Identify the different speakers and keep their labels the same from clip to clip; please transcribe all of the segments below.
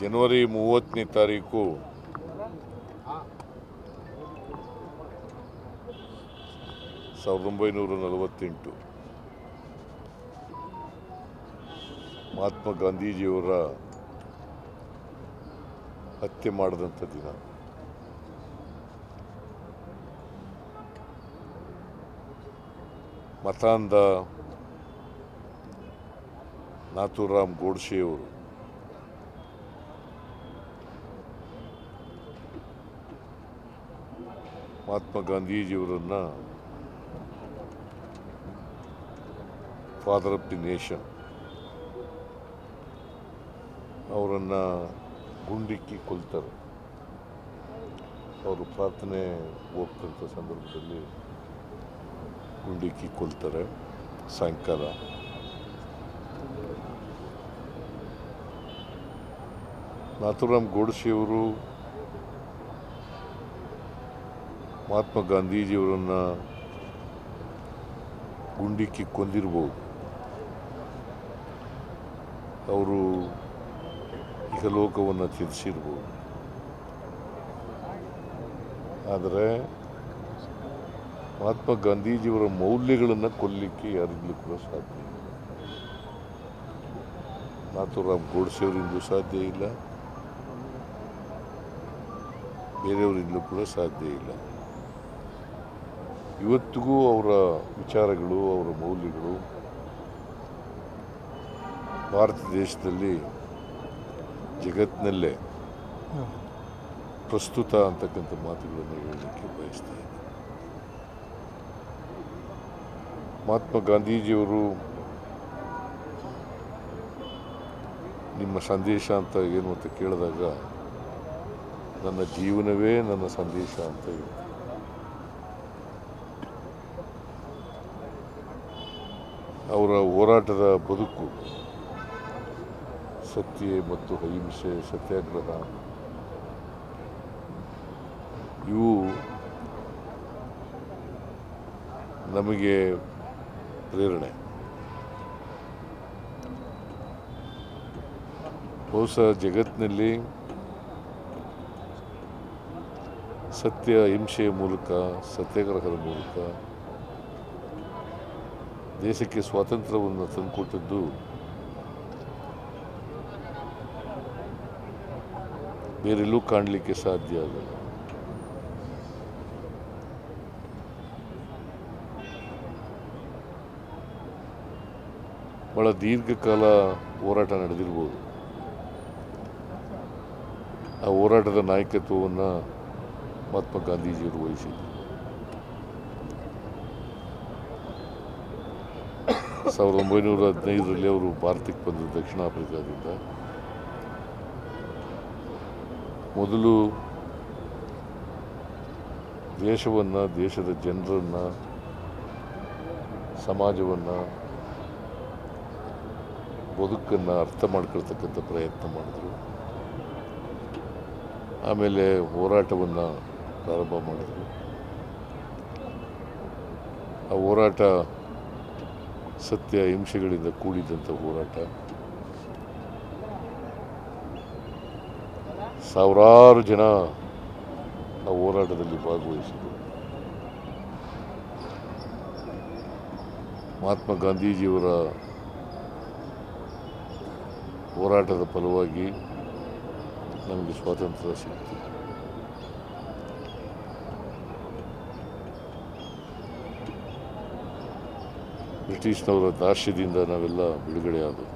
Speaker 1: ಜನವರಿ ಮೂವತ್ತನೇ ತಾರೀಕು. ಸಾವಿರದ ಒಂಬೈನೂರ ನಲವತ್ತೆಂಟು. ಮಹಾತ್ಮ ಗಾಂಧೀಜಿಯವರ ಹತ್ಯೆ ಮಾಡಿದಂಥ ದಿನ. ಮತಾಂಧ ನಾಥೂರಾಮ್ ಗೋಡ್ಸೆಯವರು. ಮಹಾತ್ಮ ಗಾಂಧೀಜಿಯವರನ್ನು ಫಾದರ್ ಆಫ್ ದಿ ನೇಷನ್ ಅವರನ್ನು ಗುಂಡಿಕ್ಕಿ ಕೊಲ್ತಾರೆ. ಅವರು ಪ್ರಾರ್ಥನೆ ಹೋಗ್ತಂಥ ಸಂದರ್ಭದಲ್ಲಿ ಗುಂಡಿಕ್ಕಿ ಕೊಲ್ತಾರೆ ಸಾಯಂಕಾಲ. ನಾಥುರಾಮ್ ಗೋಡ್ಸೆಯವರು ಮಹಾತ್ಮ ಗಾಂಧೀಜಿಯವರನ್ನು ಗುಂಡಿಕ್ಕಿ ಕೊಂದಿರ್ಬೋದು. ಅವರು ಇಹಲೋಕವನ್ನು ತ್ಯಜಿಸಿರ್ಬೋದು. ಆದರೆ ಮಹಾತ್ಮ ಗಾಂಧೀಜಿಯವರ ಮೌಲ್ಯಗಳನ್ನು ಕೊಲ್ಲಿಕ್ಕೆ ಯಾರಿಂದಲೂ ಕೂಡ ಸಾಧ್ಯ ಇಲ್ಲ. ನಾಥೂರಾಮ್ ಗೋಡ್ಸೆಯವರಿಂದಲೂ ಸಾಧ್ಯ ಇಲ್ಲ. ಬೇರೆಯವರಿಂದಲೂ ಕೂಡ ಸಾಧ್ಯ ಇಲ್ಲ. ಇವತ್ತಿಗೂ ಅವರ ವಿಚಾರಗಳು, ಅವರ ಮೌಲ್ಯಗಳು ಭಾರತ ದೇಶದಲ್ಲಿ ಜಗತ್ತಿನಲ್ಲೇ ಪ್ರಸ್ತುತ ಅಂತಕ್ಕಂಥ ಮಾತುಗಳನ್ನು ಹೇಳಲಿಕ್ಕೆ ಬಯಸ್ತಾ ಇದ್ದೀನಿ. ಮಹಾತ್ಮ ಗಾಂಧೀಜಿಯವರು ನಿಮ್ಮ ಸಂದೇಶ ಅಂತ ಏನು ಅಂತ ಕೇಳಿದಾಗ, ನನ್ನ ಜೀವನವೇ ನನ್ನ ಸಂದೇಶ ಅಂತ ಹೇಳ್ತೀನಿ ಅವರ ಹೋರಾಟದ ಬದುಕು, ಸತ್ಯ ಮತ್ತು ಅಹಿಂಸೆ, ಸತ್ಯಾಗ್ರಹ, ಇವು ನಮಗೆ ಪ್ರೇರಣೆ. ಬಹುಶಃ ಜಗತ್ತಿನಲ್ಲಿ ಸತ್ಯ, ಅಹಿಂಸೆಯ ಮೂಲಕ, ಸತ್ಯಾಗ್ರಹದ ಮೂಲಕ ದೇಶಕ್ಕೆ ಸ್ವಾತಂತ್ರ್ಯವನ್ನು ತಂದುಕೊಟ್ಟದ್ದು ಬೇರೆಲ್ಲೂ ಕಾಣಲಿಕ್ಕೆ ಸಾಧ್ಯ ಆಗಲ್ಲ ಬಹಳ ದೀರ್ಘಕಾಲ ಹೋರಾಟ ನಡೆದಿರ್ಬೋದು. ಆ ಹೋರಾಟದ ನಾಯಕತ್ವವನ್ನು ಮಹಾತ್ಮ ಗಾಂಧೀಜಿಯವರು ವಹಿಸಿದ್ರು ಸಾವಿರದ ಒಂಬೈನೂರ ಹದಿನೈದರಲ್ಲಿ ಅವರು ಭಾರತಕ್ಕೆ ಬಂದರು ದಕ್ಷಿಣ ಆಫ್ರಿಕಾದಿಂದ. ಮೊದಲು ದೇಶವನ್ನು, ದೇಶದ ಜನರನ್ನು, ಸಮಾಜವನ್ನು ಬದುಕನ್ನು ಅರ್ಥ ಮಾಡ್ಕೊಳ್ತಕ್ಕಂಥ ಪ್ರಯತ್ನ ಮಾಡಿದ್ರು. ಆಮೇಲೆ ಹೋರಾಟವನ್ನು ಪ್ರಾರಂಭ ಮಾಡಿದ್ರು. ಆ ಹೋರಾಟ ಸತ್ಯ ಹಿಂಸೆಗಳಿಂದ ಕೂಡಿದಂಥ ಹೋರಾಟ. ಸಾವಿರಾರು ಜನ ಆ ಹೋರಾಟದಲ್ಲಿ ಭಾಗವಹಿಸಿದರು. ಮಹಾತ್ಮ ಗಾಂಧೀಜಿಯವರ ಹೋರಾಟದ ಫಲವಾಗಿ ನಮಗೆ ಸ್ವಾತಂತ್ರ್ಯ ಸಿಕ್ತು ಬ್ರಿಟಿಷ್ನವರ ದಾಸ್ಯದಿಂದ ನಾವೆಲ್ಲ ಬಿಡುಗಡೆ ಆದವು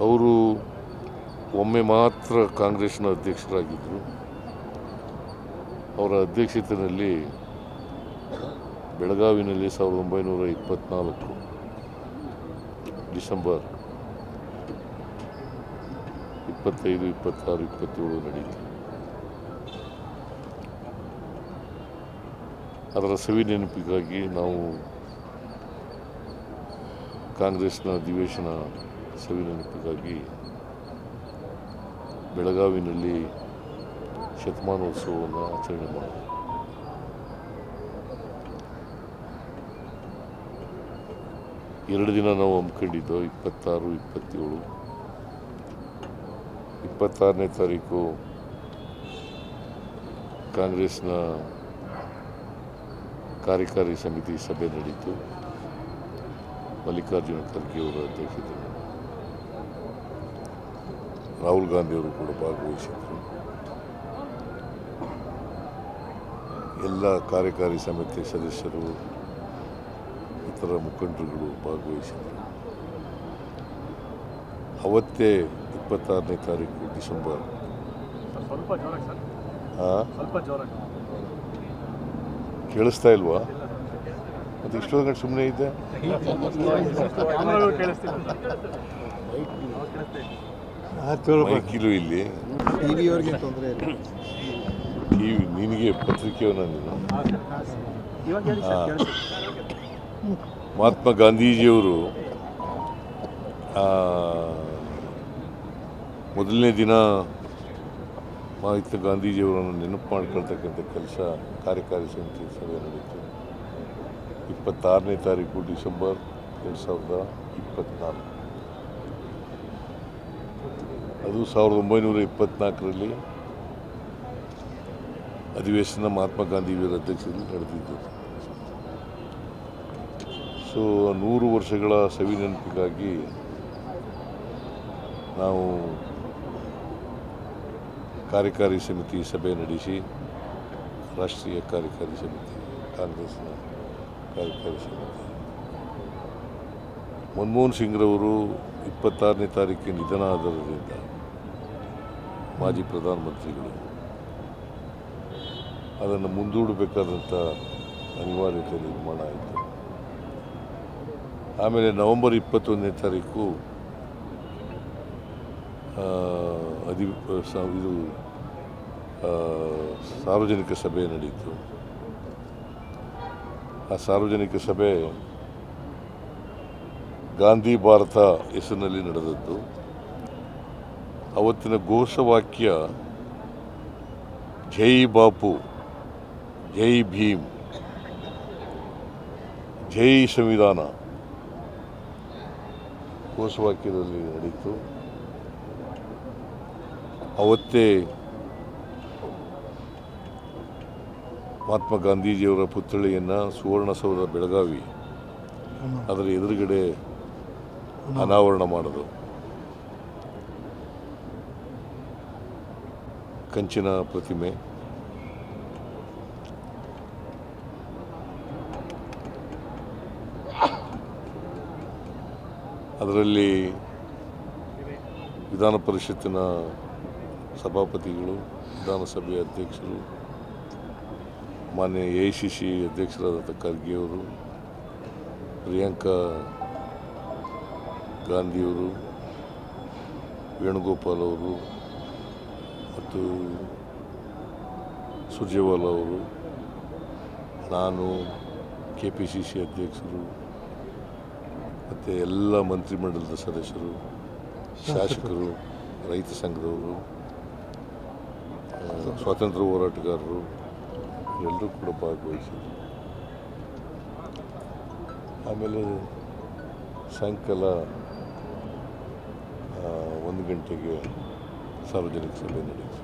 Speaker 1: ಅವರು ಒಮ್ಮೆ ಮಾತ್ರ ಕಾಂಗ್ರೆಸ್ನ ಅಧ್ಯಕ್ಷರಾಗಿದ್ದರು ಅವರ ಅಧ್ಯಕ್ಷತೆಯಲ್ಲಿ ಬೆಳಗಾವಿನಲ್ಲಿ ಸಾವಿರದ ಒಂಬೈನೂರ ಇಪ್ಪತ್ತ್ನಾಲ್ಕು ಡಿಸೆಂಬರ್ ಇಪ್ಪತ್ತೈದು, ಇಪ್ಪತ್ತಾರು, ಇಪ್ಪತ್ತೇಳು ನಡೀತು ಅದರ ಸವಿ ನೆನಪಿಗಾಗಿ ನಾವು ಕಾಂಗ್ರೆಸ್ನ ಅಧಿವೇಶನ ಸವಿ ನೆನಪಿಗಾಗಿ ಬೆಳಗಾವಿನಲ್ಲಿ ಶತಮಾನೋತ್ಸವವನ್ನು ಆಚರಣೆ ಮಾಡಿದೆ. ಎರಡು ದಿನ ನಾವು ಹಮ್ಮಿಕೊಂಡಿದ್ದೋ ಇಪ್ಪತ್ತಾರು, ಇಪ್ಪತ್ತೇಳು. ಇಪ್ಪತ್ತಾರನೇ ತಾರೀಕು ಕಾಂಗ್ರೆಸ್ನ ಕಾರ್ಯಕಾರಿ ಸಮಿತಿ ಸಭೆ ನಡೆಯಿತು ಮಲ್ಲಿಕಾರ್ಜುನ ಅವರು ಅಧ್ಯಕ್ಷತೆಯಲ್ಲಿ ರಾಹುಲ್ ಗಾಂಧಿಯವರು ಕೂಡ ಭಾಗವಹಿಸಿದರು. ಎಲ್ಲ ಕಾರ್ಯಕಾರಿ ಸಮಿತಿ ಸದಸ್ಯರು, ಇತರ ಮುಖಂಡರುಗಳು ಭಾಗವಹಿಸಿದರು. ಅವತ್ತೇ ಇಪ್ಪತ್ತಾರನೇ ತಾರೀಕು ಡಿಸೆಂಬರ್. ಕೇಳಿಸ್ತಾ ಇಲ್ವಾ? ಮತ್ತು ಇಷ್ಟೊಂದು ಸುಮ್ಮನೆ ಇದ್ದೆ. ಮೈಕಿಲು ಇಲ್ಲಿ. ಟಿವಿ ನಿನಗೆ ಪತ್ರಿಕೆಯವನ ನೀನು. ಮಹಾತ್ಮ ಗಾಂಧೀಜಿಯವರು ಆ, ಮೊದಲನೇ ದಿನ ಮಹಾತ್ಮ ಗಾಂಧೀಜಿಯವರನ್ನು ನೆನಪು ಮಾಡ್ಕೊಳ್ತಕ್ಕಂಥ ಕೆಲಸ ಕಾರ್ಯಕಾರಿ ಸಮಿತಿ ಸಭೆ ನಡೆಯಿತು ಇಪ್ಪತ್ತಾರನೇ ತಾರೀಕು ಡಿಸೆಂಬರ್ ಎರಡು ಸಾವಿರದ ಇಪ್ಪತ್ತ್ನಾಲ್ಕು ಅದು ಸಾವಿರದ ಒಂಬೈನೂರ ಇಪ್ಪತ್ತ್ನಾಲ್ಕರಲ್ಲಿ ಅಧಿವೇಶನ ಮಹಾತ್ಮ ಗಾಂಧಿಯವರ ಅಧ್ಯಕ್ಷತೆಯಲ್ಲಿ ನಡೆದಿದ್ದು. ಸೊ, ನೂರು ವರ್ಷಗಳ ಸವಿ ನೆನಪಿಗಾಗಿ ನಾವು ಕಾರ್ಯಕಾರಿ ಸಮಿತಿ ಸಭೆ ನಡೆಸಿ ರಾಷ್ಟ್ರೀಯ ಕಾರ್ಯಕಾರಿ ಸಮಿತಿ, ಕಾಂಗ್ರೆಸ್ನ ಕಾರ್ಯಕಾರಿ ಸಮಿತಿ. ಮನಮೋಹನ್ ಸಿಂಗ್ರವರು ಇಪ್ಪತ್ತಾರನೇ ತಾರೀಕಿಗೆ ನಿಧನ ಆದರಿಂದ ಮಾಜಿ ಪ್ರಧಾನಮಂತ್ರಿಗಳು ಅದನ್ನು ಮುಂದೂಡಬೇಕಾದಂಥ ಅನಿವಾರ್ಯತೆ ನಿರ್ಮಾಣ ಆಯಿತು. ಆಮೇಲೆ ನವೆಂಬರ್ ಇಪ್ಪತ್ತೊಂದನೇ ತಾರೀಕು ಅಧಿ ಇದು ಸಾರ್ವಜನಿಕ ಸಭೆ ನಡೆಯಿತು ಆ ಸಾರ್ವಜನಿಕ ಸಭೆ ಗಾಂಧಿ ಭಾರತ ಹೆಸರಿನಲ್ಲಿ ನಡೆದದ್ದು. ಅವತ್ತಿನ ಘೋಷವಾಕ್ಯ, ಜೈ ಬಾಪು, ಜೈ ಭೀಮ್, ಜೈ ಸಂವಿಧಾನ. ಘೋಷವಾಕ್ಯದಲ್ಲಿ ನಡೀತು. ಅವತ್ತೇ ಮಹಾತ್ಮ ಗಾಂಧೀಜಿಯವರ ಪುತ್ಥಳಿಯನ್ನು ಸುವರ್ಣಸೌಧ ಬೆಳಗಾವಿ ಅದರ ಎದುರುಗಡೆ ಅನಾವರಣ ಮಾಡೋದು ಕಂಚಿನ ಪ್ರತಿಮೆ. ಅದರಲ್ಲಿ ವಿಧಾನ ಪರಿಷತ್ತಿನ ಸಭಾಪತಿಗಳು, ವಿಧಾನಸಭೆ ಅಧ್ಯಕ್ಷರು, ಮಾನ್ಯ ಎ ಸಿ ಸಿ ಅಧ್ಯಕ್ಷರಾದಂಥ ಖರ್ಗೆಯವರು ಪ್ರಿಯಾಂಕಾ ಗಾಂಧಿಯವರು, ವೇಣುಗೋಪಾಲ್ ಅವರು ಮತ್ತು ಸುರ್ಜೇವಾಲ ಅವರು, ನಾನು ಕೆ ಪಿ ಸಿ ಸಿ ಅಧ್ಯಕ್ಷರು ಮತ್ತು ಎಲ್ಲ ಮಂತ್ರಿಮಂಡಲದ ಸದಸ್ಯರು, ಶಾಸಕರು, ರೈತ ಸಂಘದವರು ಸ್ವಾತಂತ್ರ್ಯ ಹೋರಾಟಗಾರರು ಎಲ್ಲರೂ ಕೂಡ ಭಾಗವಹಿಸಿದ್ರು. ಆಮೇಲೆ ಸಾಯಂಕಾಲ ಒಂದು ಗಂಟೆಗೆ ಸಾರ್ವಜನಿಕ ಸಭೆ ನಡೆಯಿತು.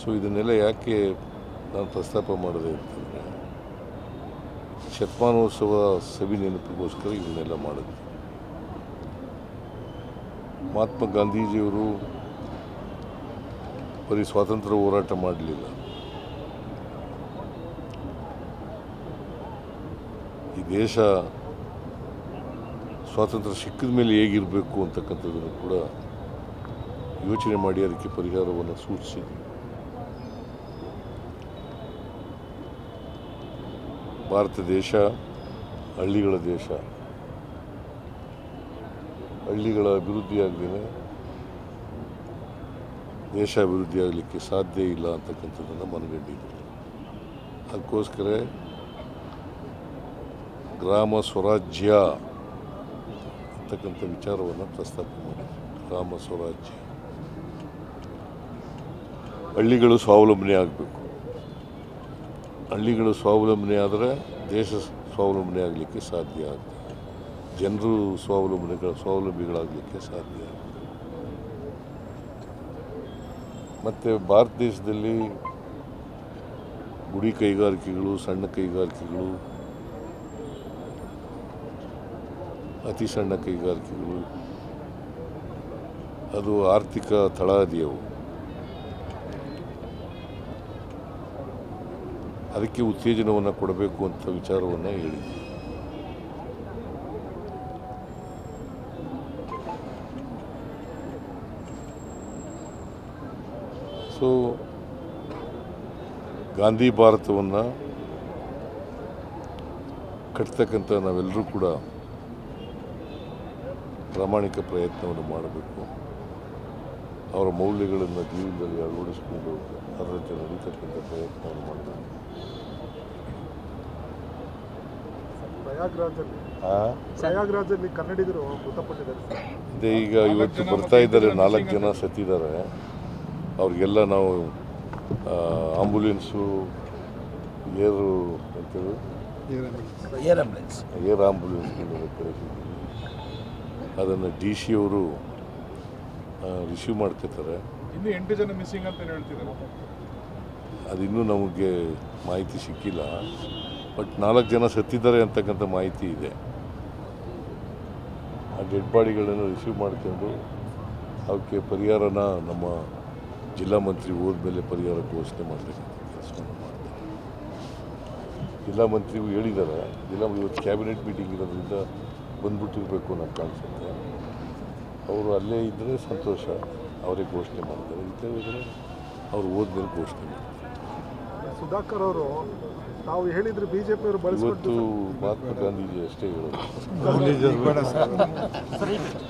Speaker 1: ಸೊ ಇದನ್ನೆಲ್ಲ ಯಾಕೆ ನಾನು ಪ್ರಸ್ತಾಪ ಮಾಡಿದೆ ಅಂತಂದರೆ, ಶತಮಾನೋತ್ಸವ ಸಭೆ ನೆನಪಿಗೋಸ್ಕರ ಇದನ್ನೆಲ್ಲ ಮಾಡಿದ್ವಿ. ಮಹಾತ್ಮ ಗಾಂಧೀಜಿಯವರು ಬರೀ ಸ್ವಾತಂತ್ರ್ಯ ಹೋರಾಟ ಮಾಡಲಿಲ್ಲ. ಈ ದೇಶ ಸ್ವಾತಂತ್ರ್ಯ ಸಿಕ್ಕಿದ ಮೇಲೆ ಹೇಗಿರಬೇಕು ಅಂತಕ್ಕಂಥದ್ದನ್ನು ಕೂಡ ಯೋಚನೆ ಮಾಡಿ ಅದಕ್ಕೆ ಪರಿಹಾರವನ್ನು ಸೂಚಿಸಿ ಭಾರತ ದೇಶ, ಹಳ್ಳಿಗಳ ದೇಶ. ಹಳ್ಳಿಗಳ ಅಭಿವೃದ್ಧಿ ಆಗದೇ ದೇಶ ಅಭಿವೃದ್ಧಿ ಆಗಲಿಕ್ಕೆ ಸಾಧ್ಯ ಇಲ್ಲ ಅಂತಕ್ಕಂಥದ್ದನ್ನು ಮನಗಂಡಿದ್ರು ಅದಕ್ಕೋಸ್ಕರ ಗ್ರಾಮ ಸ್ವರಾಜ್ಯ ಅಂತಕ್ಕಂಥ ವಿಚಾರವನ್ನು ಪ್ರಸ್ತಾಪ ಮಾಡಿ ಗ್ರಾಮ ಸ್ವರಾಜ್ಯ. ಹಳ್ಳಿಗಳು ಸ್ವಾವಲಂಬನೆ ಆಗಬೇಕು. ಹಳ್ಳಿಗಳು ಸ್ವಾವಲಂಬನೆ ಆದರೆ ದೇಶ ಸ್ವಾವಲಂಬನೆ ಆಗಲಿಕ್ಕೆ ಸಾಧ್ಯ ಆಗ್ತದೆ. ಜನರು ಸ್ವಾವಲಂಬನೆಗಳ ಸ್ವಾವಲಂಬಿಗಳಾಗಲಿಕ್ಕೆ ಸಾಧ್ಯ ಮತ್ತು ಭಾರತ ದೇಶದಲ್ಲಿ ಗುಡಿ ಕೈಗಾರಿಕೆಗಳು, ಸಣ್ಣ ಕೈಗಾರಿಕೆಗಳು, ಅತಿ ಸಣ್ಣ ಕೈಗಾರಿಕೆಗಳು, ಅದು ಆರ್ಥಿಕ ತಳಹದಿಯವು ಅದಕ್ಕೆ ಉತ್ತೇಜನವನ್ನು ಕೊಡಬೇಕು ಅಂತ ವಿಚಾರವನ್ನು ಹೇಳಿದ್ವಿ. ಸೊ ಗಾಂಧಿ ಭಾರತವನ್ನು ಕಟ್ತಕ್ಕಂಥ ನಾವೆಲ್ಲರೂ ಕೂಡ ಪ್ರಾಮಾಣಿಕ ಪ್ರಯತ್ನವನ್ನು ಮಾಡಬೇಕು. ಅವರ ಮೌಲ್ಯಗಳನ್ನು ಜೀವನದಲ್ಲಿ ಅಳವಡಿಸಿಕೊಂಡು ಅದರ ಜೊತೆ ನಡೀತಕ್ಕಂಥ ಪ್ರಯತ್ನವನ್ನು ಮಾಡಬೇಕು.
Speaker 2: ಪ್ರಯಾಗ್ರಾಜಲ್ಲಿ ಕನ್ನಡಿಗರು ಮೃತಪಟ್ಟಿದ್ದಾರೆ
Speaker 1: ಈಗ ಇವತ್ತು ಬರ್ತಾ ಇದ್ದಾರೆ ನಾಲ್ಕು ಜನ ಸತ್ತಿದ್ದಾರೆ. ಅವ್ರಿಗೆಲ್ಲ ನಾವು ಆಂಬುಲೆನ್ಸು ಏರು ಅಂತೇಳಿ
Speaker 3: ಏರ್ ಆಂಬುಲೆನ್ಸ್.
Speaker 1: ಏರ್ ಆಂಬುಲೆನ್ಸ್ಗಳನ್ನು ಕಳಿಸಿದ್ದೀವಿ ಅದನ್ನು ಡಿ ಸಿ ಅವರು ರಿಸೀವ್ ಮಾಡ್ತಿರ್ತಾರೆ
Speaker 4: ಇನ್ನು ಎಂಟು ಜನ ಮಿಸ್ಸಿಂಗ್ ಅಂತ ಹೇಳ್ತಿದ್ದಾರೆ
Speaker 1: ಅದಿನ್ನೂ ನಮಗೆ ಮಾಹಿತಿ ಸಿಕ್ಕಿಲ್ಲ. ಬಟ್ ನಾಲ್ಕು ಜನ ಸತ್ತಿದ್ದಾರೆ ಅಂತಕ್ಕಂಥ ಮಾಹಿತಿ ಇದೆ. ಆ ಡೆಡ್ ಬಾಡಿಗಳನ್ನು ರಿಸೀವ್ ಮಾಡ್ಕೊಂಡು ಅವಕ್ಕೆ ಪರಿಹಾರನ ನಮ್ಮ ಜಿಲ್ಲಾ ಮಂತ್ರಿ ಹೋದ್ಮೇಲೆ ಪರಿಹಾರ ಘೋಷಣೆ ಕೆಲಸವನ್ನು ಮಾಡ್ತಾರೆ ಜಿಲ್ಲಾ ಮಂತ್ರಿಗೂ ಹೇಳಿದ್ದಾರೆ ಜಿಲ್ಲಾ ಇವತ್ತು ಕ್ಯಾಬಿನೆಟ್ ಮೀಟಿಂಗ್ ಇರೋದ್ರಿಂದ ಬಂದ್ಬಿಟ್ಟಿರಬೇಕು ಅನ್ನೋ ಕಾಣಿಸುತ್ತೆ. ಅವರು ಅಲ್ಲೇ ಇದ್ದರೆ ಸಂತೋಷ ಅವರೇ ಘೋಷಣೆ ಮಾಡ್ತಾರೆ ಇದ್ದರೆ ಅವ್ರು ಹೋದ್ಮೇಲೆ ಘೋಷಣೆ ಮಾಡ್ತಾರೆ.
Speaker 2: ಸುಧಾಕರ್ ಅವರು ತಾವು ಹೇಳಿದ್ರೆ ಬಿಜೆಪಿಯವರು
Speaker 1: ಇವತ್ತು
Speaker 2: ಬಳಸ್ಕೊಂಡು
Speaker 1: ಮಹಾತ್ಮ ಗಾಂಧೀಜಿ ಅಷ್ಟೇ ಹೇಳೋದು.